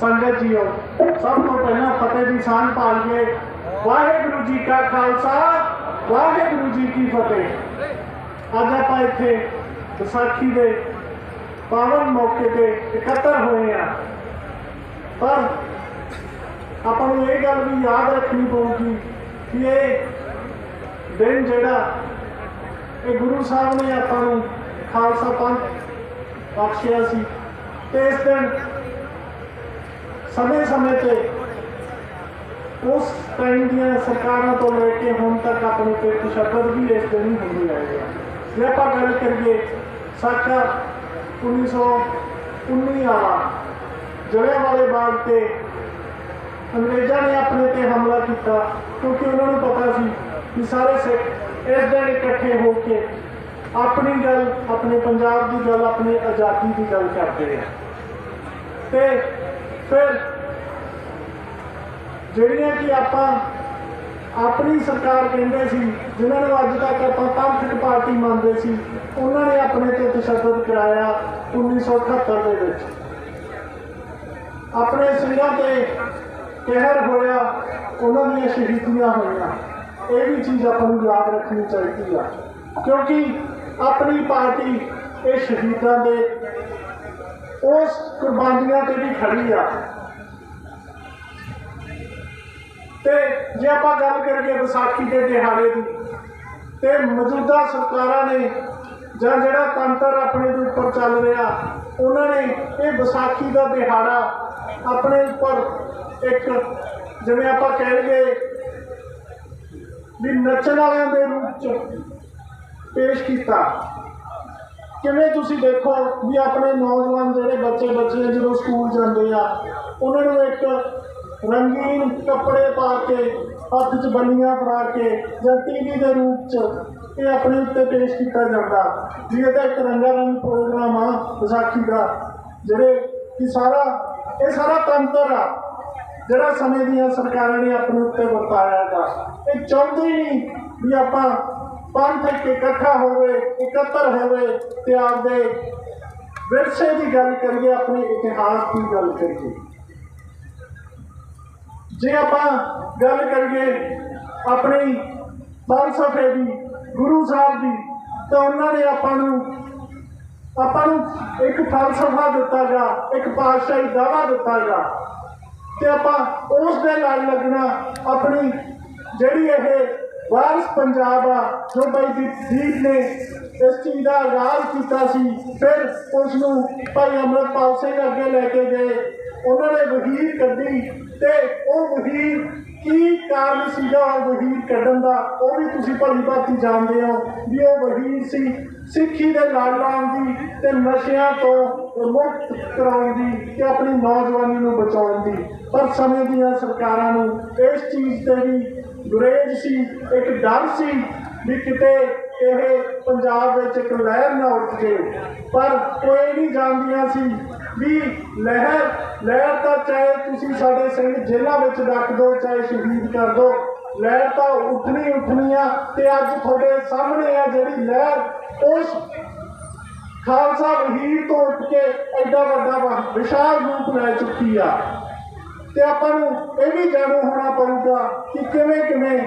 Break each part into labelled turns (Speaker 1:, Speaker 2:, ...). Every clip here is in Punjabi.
Speaker 1: ਸੰਗਤ ਜੀਓ, ਸਭ ਤੋਂ ਪਹਿਲਾਂ ਫਤਿਹ ਦੀ ਸਾਂਝ ਪਾਲ ਵਾਹਿਗੁਰੂ ਜੀ ਕਾ ਖਾਲਸਾ, ਵਾਹਿਗੁਰੂ ਜੀ ਕੀ ਫਤਿਹ। ਅੱਜ ਆਪਾਂ ਇੱਥੇ ਵਿਸਾਖੀ ਦੇ ਪਾਵਨ ਮੌਕੇ ਤੇ ਇਕੱਤਰ ਹੋਏ ਆ ਪਰ ਆਪਾਂ ਨੂੰ ਇਹ ਗੱਲ ਵੀ ਯਾਦ ਰੱਖਣੀ ਪਊਗੀ ਕਿ ਇਹ ਦਿਨ ਜਿਹੜਾ ਇਹ ਗੁਰੂ ਸਾਹਿਬ ਨੇ ਆਪਾਂ ਨੂੰ ਖਾਲਸਾ ਪੰਥ ਬਖਸ਼ਿਆ ਸੀ, ਤੇ ਇਸ ਦਿਨ ਸਮੇਂ ਸਮੇਂ ਤੇ ਉਸ ਟਾਈਮ ਦੀਆਂ ਸਰਕਾਰਾਂ ਤੋਂ ਲੈ ਕੇ ਹੁਣ ਤੱਕ ਆਪਣੇ ਤੇ ਤਸ਼ੱਦਦ ਵੀ ਇਸ ਦਿਨ ਹੁੰਦੀ ਹੁੰਦੇ ਆਏ ਆ ਜੇ ਆਪਾਂ ਗੱਲ ਕਰੀਏ ਸਾਕਾ 1919 ਵਾਲਾ ਜਲਿਆਂਵਾਲੇ ਬਾਗ ਤੇ ਅੰਗਰੇਜ਼ਾਂ ਨੇ ਆਪਣੇ ਤੇ ਹਮਲਾ ਕੀਤਾ, ਕਿਉਂਕਿ ਉਹਨਾਂ ਨੂੰ ਪਤਾ ਸੀ ਕਿ ਸਾਰੇ ਸਿੱਖ ਇਸ ਦਿਨ ਇਕੱਠੇ ਹੋ ਕੇ ਆਪਣੀ ਗੱਲ, ਆਪਣੇ ਪੰਜਾਬ ਦੀ ਗੱਲ, ਆਪਣੇ ਆਜ਼ਾਦੀ ਦੀ ਗੱਲ ਕਰਦੇ ਆ। ਤੇ ਫਿਰ ਜਿਹੜੀਆਂ ਕਿ ਆਪਾਂ ਆਪਣੀ ਸਰਕਾਰ ਕਹਿੰਦੇ ਸੀ, ਜਿਨ੍ਹਾਂ ਨੂੰ ਅੱਜ ਤੱਕ ਆਪਾਂ ਪੰਥਕ ਪਾਰਟੀ ਮੰਨਦੇ ਸੀ, ਉਹਨਾਂ ਨੇ ਆਪਣੇ ਤੇ ਤਸ਼ੱਦਦ ਕਰਾਇਆ 1978 ਦੇ ਵਿੱਚ। ਆਪਣੇ ਸਿੰਘਾਂ ਤੇ ਕਹਿਰ ਹੋਇਆ, ਉਹਨਾਂ ਦੀਆਂ ਸ਼ਹੀਦੀਆਂ ਹੋਈਆਂ। ਇਹ ਵੀ ਚੀਜ਼ ਆਪਾਂ ਨੂੰ ਯਾਦ ਰੱਖਣੀ ਚਾਹੀਦੀ ਆ। ਕਿਉਂਕਿ ਆਪਣੀ ਪਾਰਟੀ ਇਹ ਸ਼ਹੀਦਾਂ ਦੇ ਉਸ ਕੁਰਬਾਨੀਆਂ ਤੇ ਵੀ ਖੜੀ ਆ। ਤੇ ਜੇ ਆਪਾਂ ਗੱਲ ਕਰੀਏ ਵਿਸਾਖੀ ਦੇ ਦਿਹਾੜੇ ਦੀ, ਤੇ ਮੌਜੂਦਾ ਸਰਕਾਰਾਂ ਨੇ ਜਾਂ ਜਿਹੜਾ ਤੰਤਰ ਆਪਣੇ ਦੇ ਉੱਪਰ ਚੱਲ ਰਿਹਾ, ਉਹਨਾਂ ਨੇ ਇਹ ਵਿਸਾਖੀ ਦਾ ਦਿਹਾੜਾ ਆਪਣੇ ਉੱਪਰ ਇੱਕ ਜਿਵੇਂ ਆਪਾਂ ਕਹਿ ਲਈਏ ਵੀ ਨੱਚਣ ਵਾਲਿਆਂ ਦੇ ਰੂਪ ਚ ਪੇਸ਼ ਕੀਤਾ। ਕਿਵੇਂ ਤੁਸੀਂ ਦੇਖੋ ਵੀ ਆਪਣੇ ਨੌਜਵਾਨ ਜਿਹੜੇ ਬੱਚੇ ਬੱਚੇ ਜਦੋਂ ਸਕੂਲ ਜਾਂਦੇ ਆ, ਉਹਨਾਂ ਨੂੰ ਇੱਕ ਰੰਗੀਨ ਕੱਪੜੇ ਪਾ ਕੇ, ਹੱਥ 'ਚ ਬੰਨੀਆਂ ਫੜਾ ਕੇ ਜਾਂ ਟੀਵੀ ਦੇ ਰੂਪ 'ਚ ਇਹ ਆਪਣੇ ਉੱਤੇ ਪੇਸ਼ ਕੀਤਾ ਜਾਂਦਾ। ਵੀ ਇਹ ਤਾਂ ਇੱਕ ਰੰਗਾ ਰੰਗ ਪ੍ਰੋਗਰਾਮ ਆ ਵਿਸਾਖੀ ਦਾ, ਜਿਹੜੇ ਕਿ ਸਾਰਾ, ਇਹ ਸਾਰਾ ਤੰਤਰ ਆ ਜਿਹੜਾ ਸਮੇਂ ਦੀਆਂ ਸਰਕਾਰਾਂ ਨੇ ਆਪਣੇ ਉੱਤੇ ਵਰਤਾਇਆ ਹੈਗਾ। ਇਹ ਚਾਹੁੰਦੇ ਹੀ ਨਹੀਂ ਵੀ ਆਪਾਂ ਪੰਥ ਇੱਕ ਇਕੱਠਾ ਹੋਵੇ, ਇਕੱਤਰ ਹੋਵੇ ਤੇ ਆਪਦੇ ਵਿਰਸੇ ਦੀ ਗੱਲ ਕਰੀਏ, ਆਪਣੇ ਇਤਿਹਾਸ ਦੀ ਗੱਲ ਕਰੀਏ। ਜੇ ਆਪਾਂ ਗੱਲ ਕਰੀਏ ਆਪਣੀ ਫਲਸਫੇ ਦੀ, ਗੁਰੂ ਸਾਹਿਬ ਦੀ, ਤਾਂ ਉਹਨਾਂ ਨੇ ਆਪਾਂ ਨੂੰ ਆਪਾਂ ਨੂੰ ਇੱਕ ਫਲਸਫਾ ਦਿੱਤਾ ਗਾ, ਇੱਕ ਪਾਤਸ਼ਾਹੀ ਦਾਵਾ ਦਿੱਤਾ ਗਾ। ਤੇ ਆਪਾਂ ਉਸ ਦੇ ਨਾਲ ਲੱਗਣਾ ਆਪਣੀ ਜਿਹੜੀ ਇਹ ਵਾਰਸ ਪੰਜਾਬ ਆ ਜੋ ਭਾਈ ਦੀਪ ਦੀਪ ਨੇ ਇਸ ਚੀਜ਼ ਦਾ ਆਗਾਜ਼ ਕੀਤਾ ਸੀ, ਫਿਰ ਉਸ ਨੂੰ ਭਾਈ ਅਮਰਪਾਲ ਸਿੰਘ ਅੱਗੇ ਲੈ ਕੇ ਗਏ। ਉਹਨਾਂ ਨੇ ਵਹੀਰ ਕੱਢੀ। ਤੇ ਉਹ ਵਹੀਰ ਕੀ ਕਾਰਨ ਸੀਗਾ ਉਹ ਵਹੀਰ ਕੱਢਣ ਦਾ? ਉਹ ਵੀ ਤੁਸੀਂ ਭਲੀ ਭਾਂਤੀ ਜਾਣਦੇ ਹੋ ਵੀ ਉਹ ਵਹੀਰ ਸੀ ਸਿੱਖੀ ਦੇ ਨਾਲ ਲਾਉਣ ਦੀ ਤੇ ਨਸ਼ਿਆਂ ਤੋਂ ਮੁਕਤ ਕਰਾਉਣ ਦੀ ਤੇ ਆਪਣੀ ਨੌਜਵਾਨੀ ਨੂੰ ਬਚਾਉਣ ਦੀ। ਪਰ ਸਮੇਂ ਦੀਆਂ ਸਰਕਾਰਾਂ ਨੂੰ ਇਸ ਚੀਜ਼ ਤੇ ਵੀ ਗੁਰੇਜ ਸੀ, ਇੱਕ ਡਰ ਸੀ ਵੀ ਕਿਤੇ ਇਹ ਪੰਜਾਬ ਵਿੱਚ ਇੱਕ ਲਹਿਰ ਨਾ ਉੱਠ ਜੇ। ਪਰ ਕੋਈ ਨਹੀਂ ਜਾਣਦੀਆਂ ਸੀ ਵੀ ਲਹਿਰ ਲਹਿਰ ਤਾਂ ਚਾਹੇ ਤੁਸੀਂ ਸਾਡੇ ਸਿੰਘ ਜੇਲ੍ਹਾਂ ਵਿੱਚ ਰੱਖ ਦਿਓ ਚਾਹੇ ਸ਼ਹੀਦ ਕਰ ਦਿਓ ਲਹਿਰ ਤਾਂ ਉੱਠਣੀ ਉੱਠਣੀ ਆ ਤੇ ਅੱਜ ਤੁਹਾਡੇ ਸਾਹਮਣੇ ਆ ਜਿਹੜੀ ਲਹਿਰ, ਉਸ ਖਾਲਸਾ ਵਹੀਰ ਤੋਂ ਉੱਠ ਕੇ ਐਡਾ ਵੱਡਾ ਵਿਸ਼ਾਲ ਰੂਪ ਲੈ ਚੁੱਕੀ ਆ। ਤੇ ਆਪਾਂ ਨੂੰ ਇਹ ਵੀ ਜਾਣੂ ਹੋਣਾ ਪਊਗਾ ਕਿ ਕਿਵੇਂ ਕਿਵੇਂ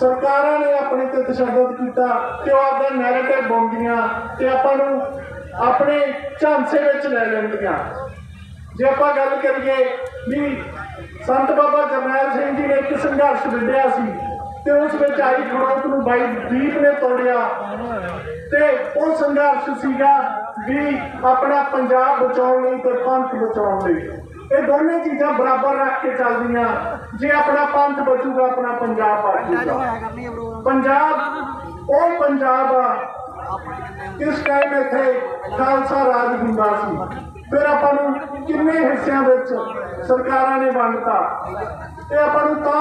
Speaker 1: ਸਰਕਾਰਾਂ ਨੇ ਆਪਣੇ ਤੇ ਤਸ਼ੱਦਦ ਕੀਤਾ ਤੇ ਉਹ ਆਪਦਾ ਨੈਰੇਟਿਵ ਬਣਦੀਆਂ ਤੇ ਆਪਾਂ ਨੂੰ ਆਪਣੇ ਝਾਂਸੇ ਵਿੱਚ ਲੈ ਲੈਂਦੀਆਂ। ਜੇ ਆਪਾਂ ਗੱਲ ਕਰੀਏ ਵੀ ਸੰਤ ਬਾਬਾ ਜਰਨੈਲ ਸਿੰਘ ਜੀ ਨੇ ਇੱਕ ਸੰਘਰਸ਼ ਵਿੱਢਿਆ ਸੀ ਤੇ ਉਸ ਵਿੱਚ ਆਈ ਖੜੋਤ ਨੂੰ ਬਾਈ ਦੀਪ ਨੇ ਤੋੜਿਆ। ਤੇ ਉਹ ਸੰਘਰਸ਼ ਸੀਗਾ ਵੀ ਆਪਣਾ ਪੰਜਾਬ ਬਚਾਉਣ ਲਈ ਤੇ ਪੰਥ ਬਚਾਉਣ ਲਈ। ਇਹ ਦੋਨੇ ਚੀਜ਼ਾਂ ਬਰਾਬਰ ਰੱਖ ਕੇ ਚੱਲਦੀਆਂ। ਜੇ ਆਪਣਾ ਪੰਥ ਬਚੂਗਾ ਆਪਣਾ ਪੰਜਾਬ ਬਚੂਗਾ ਪੰਜਾਬ ਉਹ ਪੰਜਾਬ ਆ। ਕਿਸ ਟਾਈਮ ਇੱਥੇ ਖਾਲਸਾ ਰਾਜ ਹੁੰਦਾ ਸੀ। ਫਿਰ ਆਪਾਂ ਨੂੰ ਕਿੰਨੇ ਹਿੱਸਿਆਂ ਵਿੱਚ ਸਰਕਾਰਾਂ ਨੇ ਵੰਡਤਾ ਤੇ ਆਪਾਂ ਨੂੰ ਤਾਂ